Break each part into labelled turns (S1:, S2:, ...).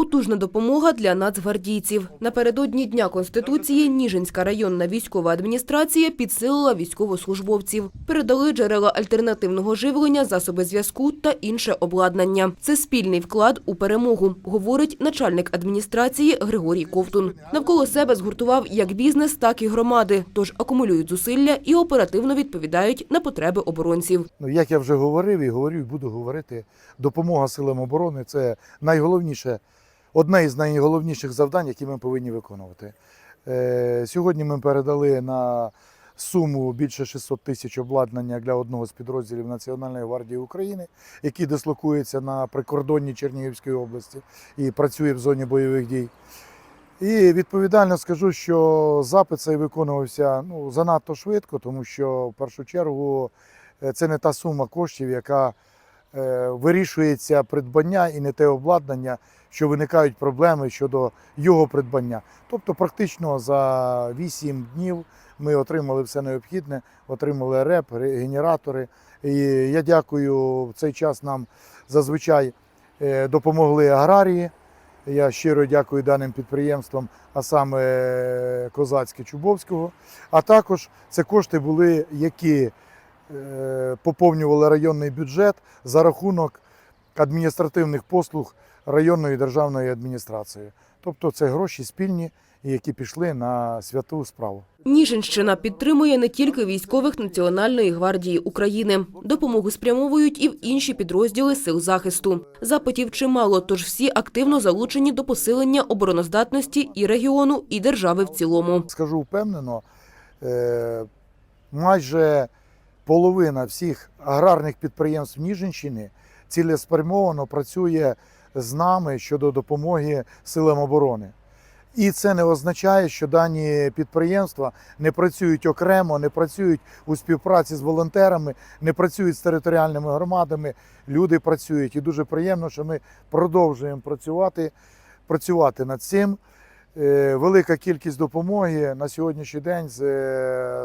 S1: Потужна допомога для нацгвардійців. Напередодні Дня Конституції Ніжинська районна військова адміністрація підсилила військовослужбовців. Передали джерела альтернативного живлення, засоби зв'язку та інше обладнання. Це спільний вклад у перемогу, говорить начальник адміністрації Григорій Ковтун. Навколо себе згуртував як бізнес, так і громади, тож акумулюють зусилля і оперативно відповідають на потреби оборонців.
S2: Ну, як я вже говорив і говорю, і буду говорити, допомога силам оборони це найголовніше, одне із найголовніших завдань, які ми повинні виконувати. Е, сьогодні ми передали на суму більше 600 тисяч обладнання для одного з підрозділів Національної гвардії України, який дислокується на прикордонні Чернігівської області і працює в зоні бойових дій. І відповідально скажу, що запит цей виконувався ну, занадто швидко, тому що в першу чергу е, це не та сума коштів, яка вирішується придбання і не те обладнання, що виникають проблеми щодо його придбання. Тобто, практично за 8 днів ми отримали все необхідне, отримали реп, ре- генератори. І я дякую в цей час нам зазвичай е, допомогли аграрії. Я щиро дякую даним підприємствам, а саме е, Козацьке Чубовського. А також це кошти були, які е, поповнювали районний бюджет за рахунок адміністративних послуг районної державної адміністрації. Тобто це гроші спільні, які пішли на святу справу.
S1: Ніжинщина підтримує не тільки військових Національної гвардії України. Допомогу спрямовують і в інші підрозділи сил захисту. Запитів чимало, тож всі активно залучені до посилення обороноздатності і регіону, і держави в цілому.
S2: Скажу впевнено, е, майже половина всіх аграрних підприємств Ніжинщини цілеспрямовано працює з нами щодо допомоги силам оборони. І це не означає, що дані підприємства не працюють окремо, не працюють у співпраці з волонтерами, не працюють з територіальними громадами. Люди працюють. І дуже приємно, що ми продовжуємо працювати, працювати над цим. Е, Велика кількість допомоги на сьогоднішній день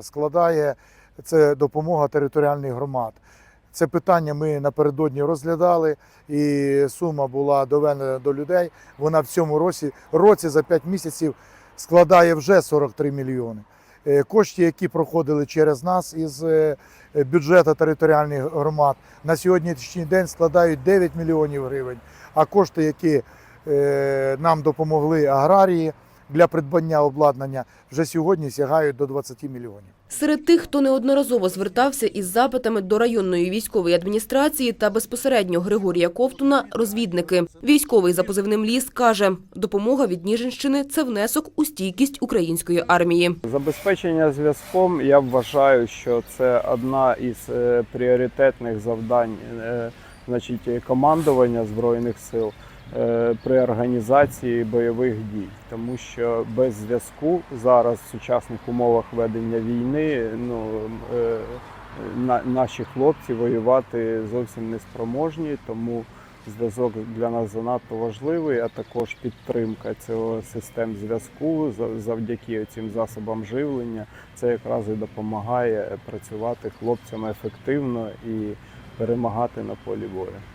S2: складає це допомога територіальних громад. Це питання ми напередодні розглядали, і сума була доведена до людей. Вона в цьому році, році за 5 місяців складає вже 43 мільйони. Е, Кошти, які проходили через нас із е, бюджету територіальних громад, на сьогоднішній день складають 9 мільйонів гривень. А кошти, які е, нам допомогли аграрії для придбання обладнання, вже сьогодні сягають до 20 мільйонів.
S1: Серед тих, хто неодноразово звертався із запитами до районної військової адміністрації та безпосередньо Григорія Ковтуна – розвідники. Військовий за позивним «Ліс» каже, допомога від Ніжинщини – це внесок у стійкість української армії.
S3: Забезпечення зв'язком я вважаю, що це одна із е, пріоритетних завдань е, значить, командування Збройних сил при організації бойових дій, тому що без зв'язку зараз в сучасних умовах ведення війни ну, е, на, наші хлопці воювати зовсім не спроможні, тому зв'язок для нас занадто важливий, а також підтримка цього систем зв'язку завдяки цим засобам живлення. Це якраз і допомагає працювати хлопцям ефективно і перемагати на полі бою.